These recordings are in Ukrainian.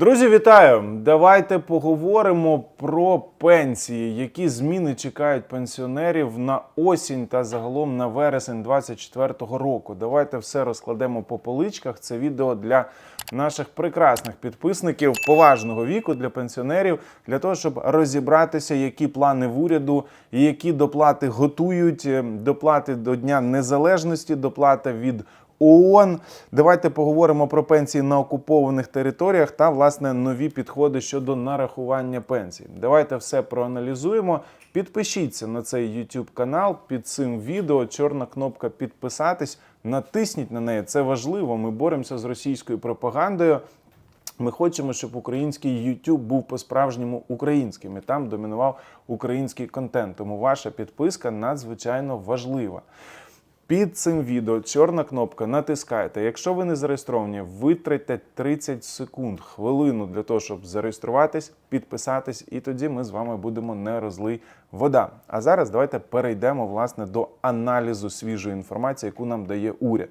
Друзі, вітаю! Давайте поговоримо про пенсії, які зміни чекають пенсіонерів на осінь та загалом на вересень 2024 року. Давайте все розкладемо по поличках. Це відео для наших прекрасних підписників поважного віку для пенсіонерів, для того, щоб розібратися, які плани в уряду які доплати готують. Доплати до Дня Незалежності, доплата від ООН. Давайте поговоримо про пенсії на окупованих територіях та власне нові підходи щодо нарахування пенсій. Давайте все проаналізуємо. Підпишіться на цей YouTube канал під цим відео. Чорна кнопка підписатись. Натисніть на неї. Це важливо. Ми боремося з російською пропагандою. Ми хочемо, щоб український YouTube був по-справжньому українським і там домінував український контент. Тому ваша підписка надзвичайно важлива. Під цим відео чорна кнопка натискайте. Якщо ви не зареєстровані, витратьте 30 секунд, хвилину для того, щоб зареєструватись, підписатись, і тоді ми з вами будемо не розлий вода. А зараз давайте перейдемо власне до аналізу свіжої інформації, яку нам дає уряд.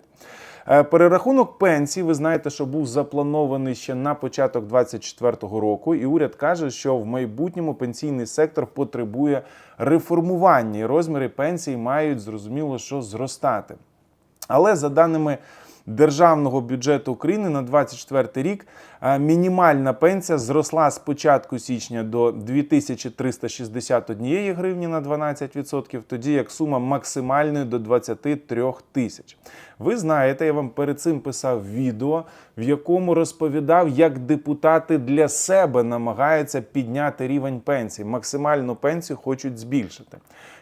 Е, Перерахунок пенсій, ви знаєте, що був запланований ще на початок 2024 року, і уряд каже, що в майбутньому пенсійний сектор потребує реформування, і розміри пенсій мають зрозуміло, що зростати. Але за даними Державного бюджету України на 2024 рік е, мінімальна пенсія зросла з початку січня до 2361 гривні на 12%, тоді як сума максимальної до 23 тисяч. Ви знаєте, я вам перед цим писав відео, в якому розповідав, як депутати для себе намагаються підняти рівень пенсії. Максимальну пенсію хочуть збільшити.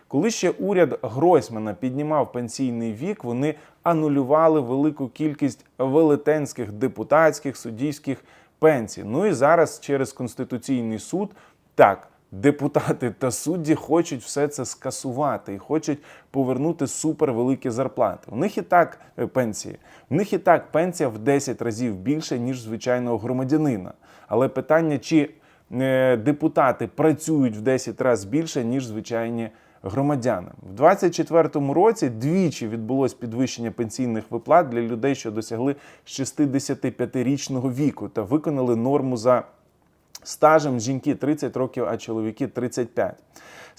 Коли ще уряд Гройсмана піднімав пенсійний вік, вони анулювали велику кількість велетенських депутатських суддівських пенсій. Ну і зараз через Конституційний суд так. Депутати та судді хочуть все це скасувати і хочуть повернути супервеликі зарплати. У них і так е, пенсії, у них і так пенсія в 10 разів більше, ніж звичайного громадянина. Але питання, чи е, депутати працюють в 10 разів більше, ніж звичайні громадяни. В 2024 році двічі відбулось підвищення пенсійних виплат для людей, що досягли 65-річного віку та виконали норму за стажем жінки 30 років, а чоловіки 35.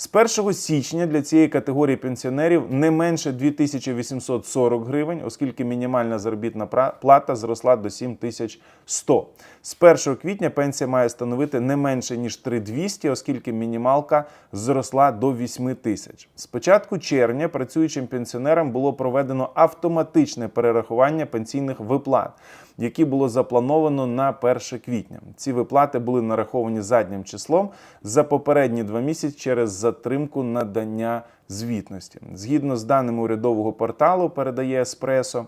З 1 січня для цієї категорії пенсіонерів не менше 2840 гривень, оскільки мінімальна заробітна плата зросла до 7100. З 1 квітня пенсія має становити не менше ніж 3200, оскільки мінімалка зросла до 8 тисяч. З початку червня працюючим пенсіонерам було проведено автоматичне перерахування пенсійних виплат які було заплановано на 1 квітня. Ці виплати були нараховані заднім числом за попередні два місяці через затримку надання звітності. Згідно з даними урядового порталу, передає Еспресо.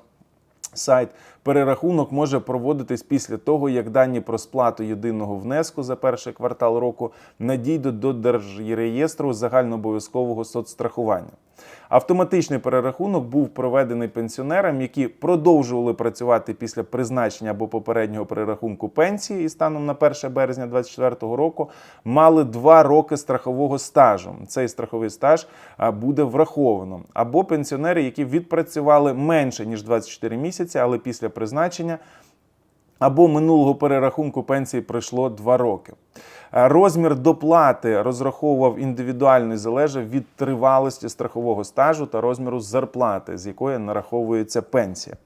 Сайт перерахунок може проводитись після того, як дані про сплату єдиного внеску за перший квартал року надійдуть до Держреєстру загальнообов'язкового соцстрахування. Автоматичний перерахунок був проведений пенсіонерам, які продовжували працювати після призначення або попереднього перерахунку пенсії і станом на 1 березня 2024 року мали два роки страхового стажу. Цей страховий стаж буде враховано. Або пенсіонери, які відпрацювали менше ніж 24 місяці, але після призначення або минулого перерахунку пенсії пройшло 2 роки. Розмір доплати розраховував індивідуально залежав від тривалості страхового стажу та розміру зарплати, з якої нараховується пенсія.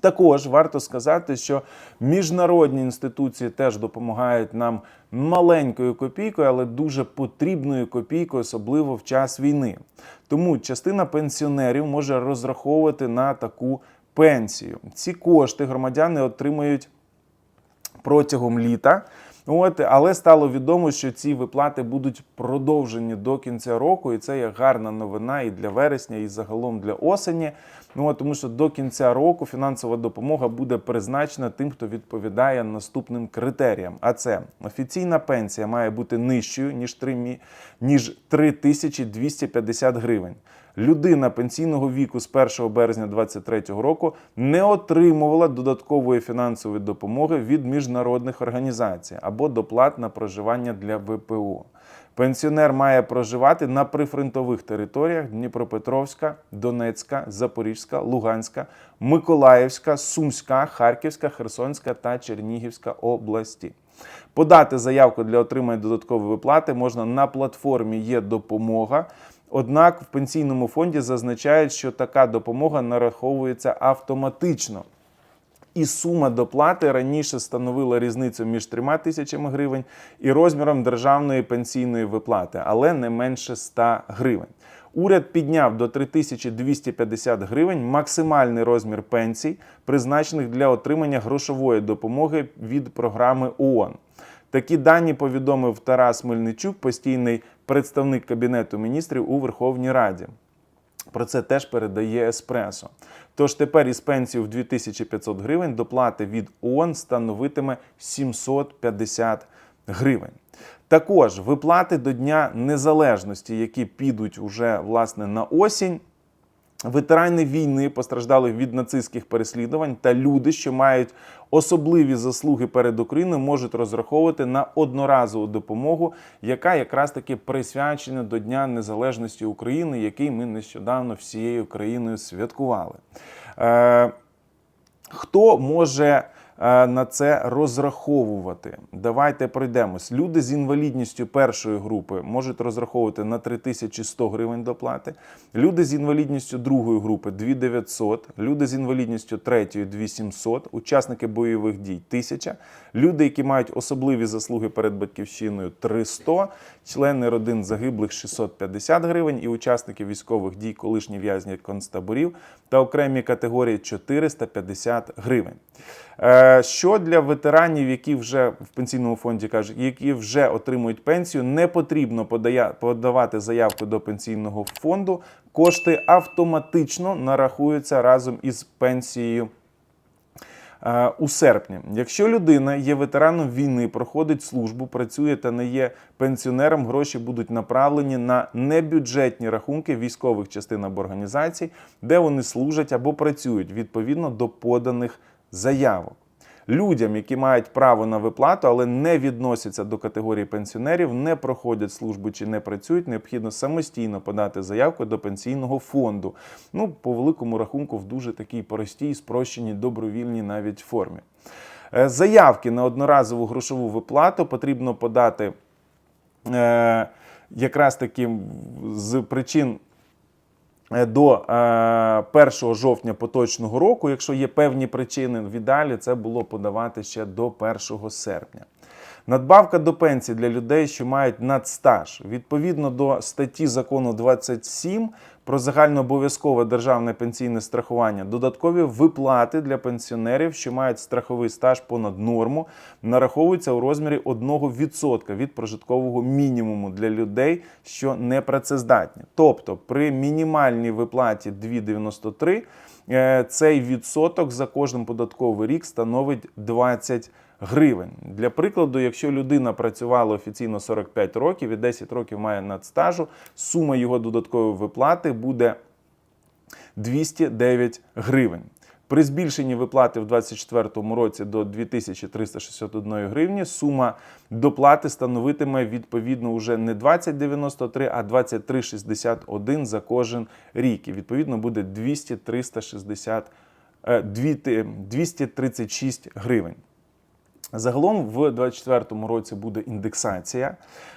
Також варто сказати, що міжнародні інституції теж допомагають нам маленькою копійкою, але дуже потрібною копійкою, особливо в час війни. Тому частина пенсіонерів може розраховувати на таку пенсію. Ці кошти громадяни отримують протягом літа. От, але стало відомо, що ці виплати будуть продовжені до кінця року, і це є гарна новина і для вересня, і загалом для осені. Ну тому що до кінця року фінансова допомога буде призначена тим, хто відповідає наступним критеріям. А це офіційна пенсія має бути нижчою ніж 3, мі- ніж 3250 гривень. Людина пенсійного віку з 1 березня 2023 року не отримувала додаткової фінансової допомоги від міжнародних організацій або доплат на проживання для ВПО. Пенсіонер має проживати на прифронтових територіях Дніпропетровська, Донецька, Запорізька, Луганська, Миколаївська, Сумська, Харківська, Херсонська та Чернігівська області. Подати заявку для отримання додаткової виплати можна на платформі Є допомога. Однак в пенсійному фонді зазначають, що така допомога нараховується автоматично. І сума доплати раніше становила різницю між трьома тисячами гривень і розміром державної пенсійної виплати, але не менше 100 гривень. Уряд підняв до 3250 гривень максимальний розмір пенсій, призначених для отримання грошової допомоги від програми ООН. Такі дані повідомив Тарас Мельничук, постійний представник Кабінету міністрів у Верховній Раді. Про це теж передає Еспресо. Тож тепер із пенсії в 2500 гривень доплати від ООН становитиме 750 гривень. Також виплати до Дня Незалежності, які підуть уже власне на осінь. Ветерани війни постраждали від нацистських переслідувань та люди, що мають особливі заслуги перед Україною, можуть розраховувати на одноразову допомогу, яка якраз таки присвячена до Дня Незалежності України, який ми нещодавно всією країною святкували. Е, Хто може на це розраховувати? Давайте пройдемось. Люди з інвалідністю першої групи можуть розраховувати на 3100 гривень доплати. Люди з інвалідністю другої групи 2900, люди з інвалідністю третьої 2700, учасники бойових дій 1000, люди, які мають особливі заслуги перед батьківщиною 300, члени родин загиблих 650 гривень і учасники військових дій, колишні в'язні концтаборів та окремі категорії 450 гривень. Е, Що для ветеранів, які вже в пенсійному фонді кажуть, які вже отримують пенсію, не потрібно подавати заявку до пенсійного фонду. Кошти автоматично нарахуються разом із пенсією. Е, У серпні, якщо людина є ветераном війни, проходить службу, працює та не є пенсіонером, гроші будуть направлені на небюджетні рахунки військових частин або організацій, де вони служать або працюють відповідно до поданих заявок. Людям, які мають право на виплату, але не відносяться до категорії пенсіонерів, не проходять службу чи не працюють, необхідно самостійно подати заявку до пенсійного фонду. Ну, по великому рахунку, в дуже такій простій, спрощеній, добровільній навіть формі. Е, Заявки на одноразову грошову виплату потрібно подати е, якраз таки з причин до е, 1 жовтня поточного року. Якщо є певні причини, віддалі це було подавати ще до 1 серпня. Надбавка до пенсії для людей, що мають надстаж. Відповідно до статті закону 27 про загальнообов'язкове державне пенсійне страхування, додаткові виплати для пенсіонерів, що мають страховий стаж понад норму, нараховуються у розмірі 1% від прожиткового мінімуму для людей, що не працездатні. Тобто при мінімальній виплаті 2,93 е, цей відсоток за кожен податковий рік становить 20 гривень. Для прикладу, якщо людина працювала офіційно 45 років і 10 років має надстажу, сума його додаткової виплати буде 209 гривень. При збільшенні виплати в 2024 році до 2361 гривні сума доплати становитиме відповідно уже не 2093, а 2361 за кожен рік. І відповідно буде 200 360, е, 236 гривень. Загалом в 2024 році буде індексація.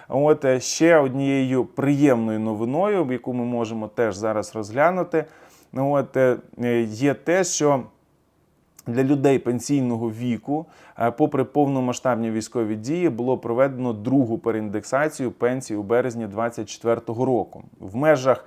От е, ще однією приємною новиною, яку ми можемо теж зараз розглянути, ну, от, е, є те, що для людей пенсійного віку, е, попри повномасштабні військові дії, було проведено другу переіндексацію пенсії у березні 2024 року. В межах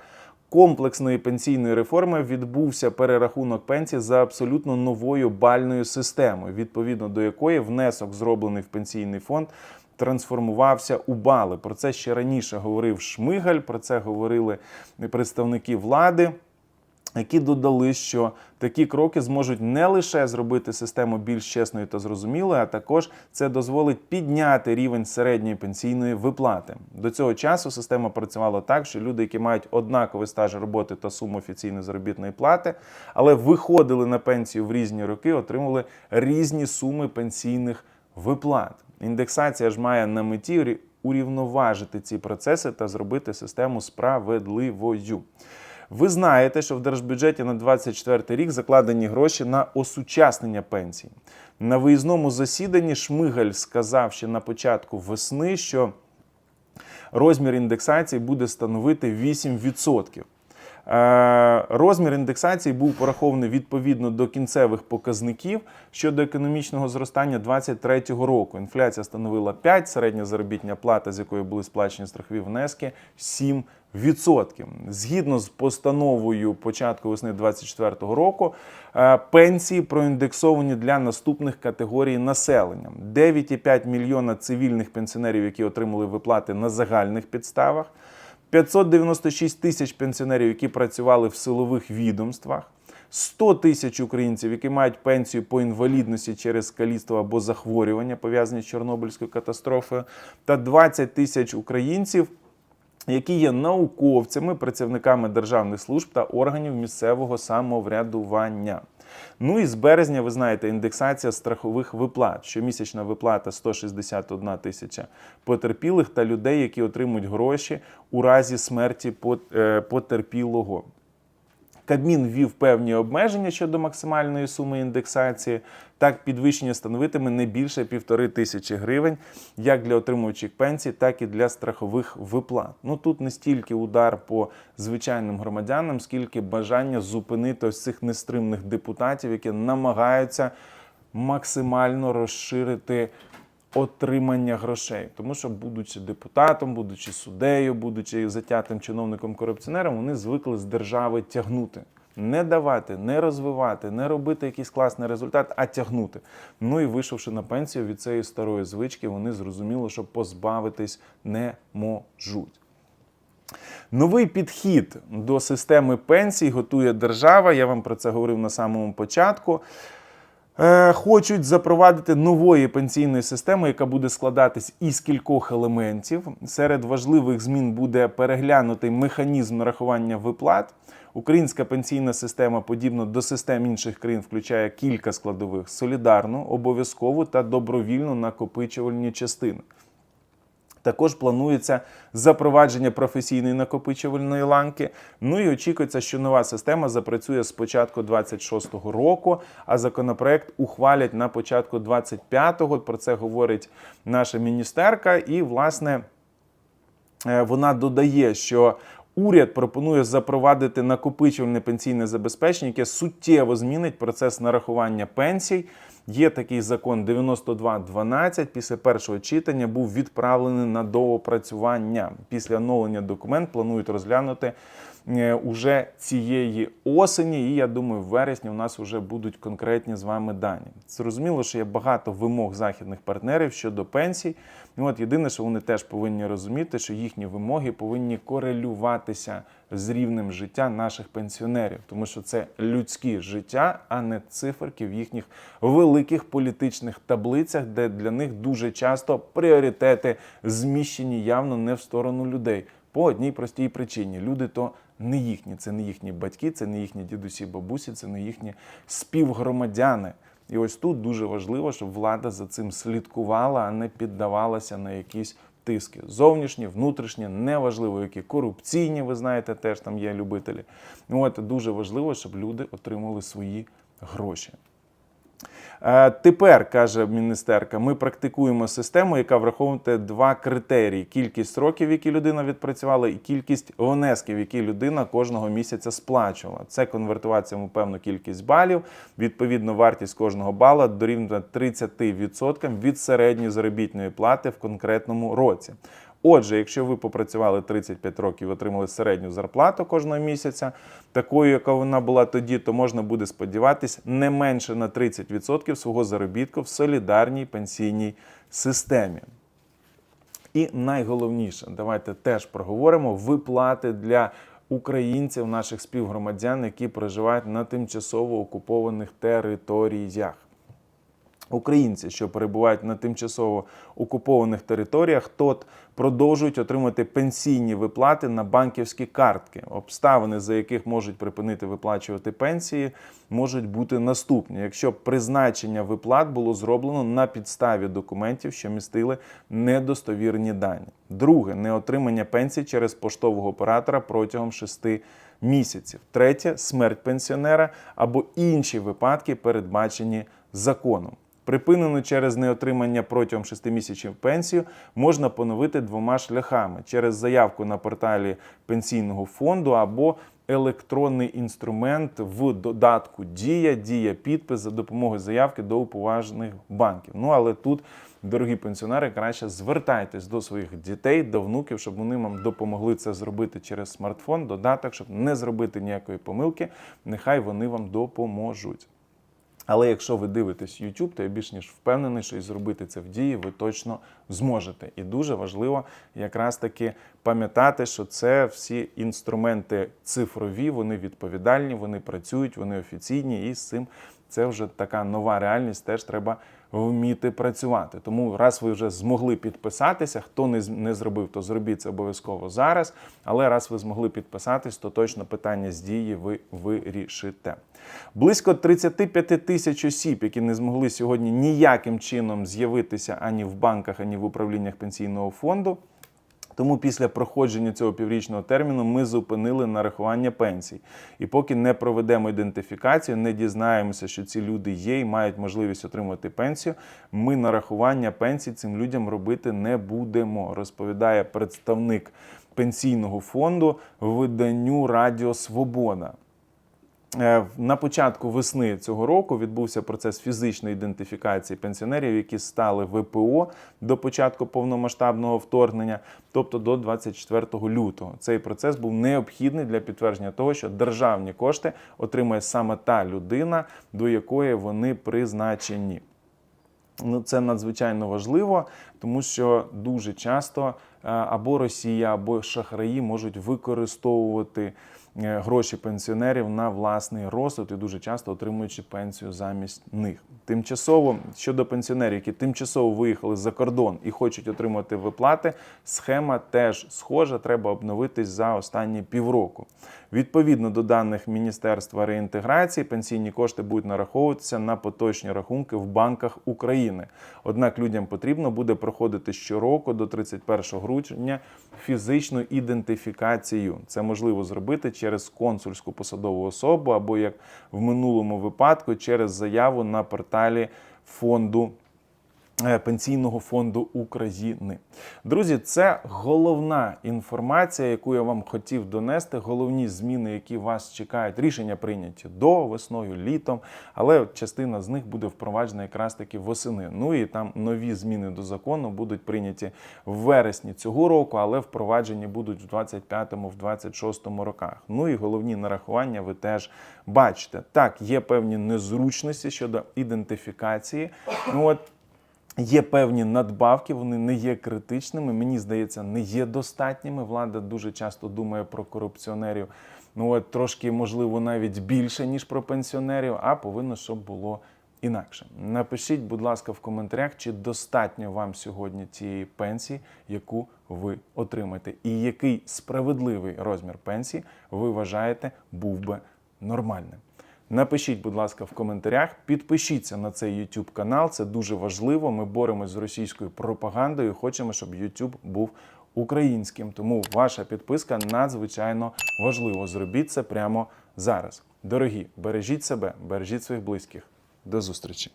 комплексної пенсійної реформи відбувся перерахунок пенсій за абсолютно новою бальною системою, відповідно до якої внесок, зроблений в пенсійний фонд, трансформувався у бали. Про це ще раніше говорив Шмигаль, про це говорили представники влади. Які додали, що такі кроки зможуть не лише зробити систему більш чесною та зрозумілою, а також це дозволить підняти рівень середньої пенсійної виплати. До цього часу система працювала так, що люди, які мають однаковий стаж роботи та суму офіційної заробітної плати, але виходили на пенсію в різні роки, отримували різні суми пенсійних виплат. Індексація ж має на меті урівноважити ці процеси та зробити систему справедливою. Ви знаєте, що в держбюджеті на 2024 рік закладені гроші на осучаснення пенсій. На виїзному засіданні Шмигаль сказав ще на початку весни, що розмір індексації буде становити 8%. Е, Розмір індексації був порахований відповідно до кінцевих показників щодо економічного зростання 2023 року. Інфляція становила 5, середня заробітня плата, з якої були сплачені страхові внески 7%. Згідно з постановою початку весни 2024 року, е, пенсії проіндексовані для наступних категорій населення: 9,5 мільйона цивільних пенсіонерів, які отримали виплати на загальних підставах. 596 тисяч пенсіонерів, які працювали в силових відомствах, 100 тисяч українців, які мають пенсію по інвалідності через каліцтво або захворювання, пов'язані з Чорнобильською катастрофою, та 20 тисяч українців, які є науковцями, працівниками державних служб та органів місцевого самоврядування. Ну і з березня, ви знаєте, індексація страхових виплат. Щомісячна виплата 161 тисяча потерпілих та людей, які отримують гроші у разі смерті е, потерпілого. Кабмін ввів певні обмеження щодо максимальної суми індексації. Так, підвищення становитиме не більше півтори тисячі гривень, як для отримувачів пенсій, так і для страхових виплат. Ну тут не стільки удар по звичайним громадянам, скільки бажання зупинити ось цих нестримних депутатів, які намагаються максимально розширити отримання грошей. Тому що, будучи депутатом, будучи суддею, будучи затятим чиновником корупціонером, вони звикли з держави тягнути. Не давати, не розвивати, не робити якийсь класний результат, а тягнути. Ну і вийшовши на пенсію від цієї старої звички, вони зрозуміли, що позбавитись не можуть. Новий підхід до системи пенсій готує держава. Я вам про це говорив на самому початку. Е, Хочуть запровадити нової пенсійної системи, яка буде складатись із кількох елементів. Серед важливих змін буде переглянутий механізм нарахування виплат. Українська пенсійна система, подібно до систем інших країн, включає кілька складових: солідарну, обов'язкову та добровільну накопичувальні частини. Також планується запровадження професійної накопичувальної ланки. Ну і очікується, що нова система запрацює з початку 26-го року, а законопроект ухвалять на початку 25-го. Про це говорить наша міністерка. І, власне, е, вона додає, що уряд пропонує запровадити накопичувальне пенсійне забезпечення, яке суттєво змінить процес нарахування пенсій. Є такий закон 9212. Після першого читання був відправлений на доопрацювання. Після оновлення документ планують розглянути уже цієї осені. І я думаю, в вересні у нас вже будуть конкретні з вами дані. Зрозуміло, що є багато вимог західних партнерів щодо пенсій. І от єдине, що вони теж повинні розуміти, що їхні вимоги повинні корелюватися з рівнем життя наших пенсіонерів, тому що це людські життя, а не циферки в їхніх великих політичних таблицях, де для них дуже часто пріоритети зміщені явно не в сторону людей. По одній простій причині люди то не їхні, це не їхні батьки, це не їхні дідусі, бабусі, це не їхні співгромадяни. І ось тут дуже важливо, щоб влада за цим слідкувала, а не піддавалася на якісь тиски. Зовнішні, внутрішні, неважливо, які корупційні, ви знаєте, теж там є любителі. От дуже важливо, щоб люди отримали свої гроші. Е, Тепер каже міністерка, ми практикуємо систему, яка враховує два критерії: кількість років, які людина відпрацювала, і кількість внесків, які людина кожного місяця сплачувала. Це конвертуватися в певну кількість балів. Відповідно, вартість кожного бала дорівнює 30% від середньої заробітної плати в конкретному році. Отже, якщо ви попрацювали 35 років і отримали середню зарплату кожного місяця, такою, яка вона була тоді, то можна буде сподіватись не менше на 30% свого заробітку в солідарній пенсійній системі. І найголовніше, давайте теж проговоримо виплати для українців, наших співгромадян, які проживають на тимчасово окупованих територіях. Українці, що перебувають на тимчасово окупованих територіях, тот продовжують отримати пенсійні виплати на банківські картки. Обставини, за яких можуть припинити виплачувати пенсії, можуть бути наступні. Якщо призначення виплат було зроблено на підставі документів, що містили недостовірні дані. Друге неотримання пенсії через поштового оператора протягом шести місяців. Третє смерть пенсіонера або інші випадки, передбачені законом. Припинену через неотримання протягом 6 місяців пенсію можна поновити двома шляхами: через заявку на порталі пенсійного фонду або електронний інструмент в додатку Дія, Дія підпис за допомогою заявки до уповажених банків. Ну але тут, дорогі пенсіонери, краще звертайтесь до своїх дітей, до внуків, щоб вони вам допомогли це зробити через смартфон, додаток, щоб не зробити ніякої помилки. Нехай вони вам допоможуть. Але якщо ви дивитесь YouTube, то я більш ніж впевнений, що і зробити це в дії ви точно зможете. І дуже важливо якраз таки пам'ятати, що це всі інструменти цифрові, вони відповідальні, вони працюють, вони офіційні, і з цим це вже така нова реальність. Теж треба вміти працювати. Тому раз ви вже змогли підписатися, хто не не зробив, то зробіть це обов'язково зараз. Але раз ви змогли підписатись, то точно питання з дії ви вирішите. Близько 35 тисяч осіб, які не змогли сьогодні ніяким чином з'явитися ані в банках, ані в управліннях пенсійного фонду. Тому після проходження цього піврічного терміну ми зупинили нарахування пенсій. І поки не проведемо ідентифікацію, не дізнаємося, що ці люди є і мають можливість отримати пенсію. Ми нарахування пенсій цим людям робити не будемо, розповідає представник пенсійного фонду виданню Радіо Свобода. Е, На початку весни цього року відбувся процес фізичної ідентифікації пенсіонерів, які стали ВПО до початку повномасштабного вторгнення, тобто до 24 лютого. Цей процес був необхідний для підтвердження того, що державні кошти отримує саме та людина, до якої вони призначені. Ну, це надзвичайно важливо, тому що дуже часто е, або Росія, або шахраї можуть використовувати гроші пенсіонерів на власний розсуд і дуже часто отримуючи пенсію замість них. Тимчасово щодо пенсіонерів, які тимчасово виїхали за кордон і хочуть отримати виплати, схема теж схожа. Треба обновитись за останні півроку. Відповідно до даних Міністерства реінтеграції, пенсійні кошти будуть нараховуватися на поточні рахунки в банках України. Однак людям потрібно буде проходити щороку до 31 грудня фізичну ідентифікацію. Це можливо зробити через консульську посадову особу або як в минулому випадку через заяву на порталі фонду. Е, Пенсійного фонду України. Друзі, це головна інформація, яку я вам хотів донести. Головні зміни, які вас чекають. Рішення прийняті до весною, літом, але частина з них буде впроваджена якраз таки восени. Ну і там нові зміни до закону будуть прийняті в вересні цього року, але впроваджені будуть в 25-му, в 26-му роках. Ну і головні нарахування ви теж бачите. Так, є певні незручності щодо ідентифікації. Ну от Є певні надбавки, вони не є критичними. Мені здається, не є достатніми. Влада дуже часто думає про корупціонерів. Ну от трошки, можливо, навіть більше ніж про пенсіонерів, а повинно, щоб було інакше. Напишіть, будь ласка, в коментарях, чи достатньо вам сьогодні цієї пенсії, яку ви отримаєте, і який справедливий розмір пенсії ви вважаєте був би нормальним. Напишіть, будь ласка, в коментарях, підпишіться на цей YouTube канал. Це дуже важливо. Ми боремось з російською пропагандою. Хочемо, щоб YouTube був українським. Тому ваша підписка надзвичайно важлива. Зробіть це прямо зараз. Дорогі, бережіть себе, бережіть своїх близьких. До зустрічі!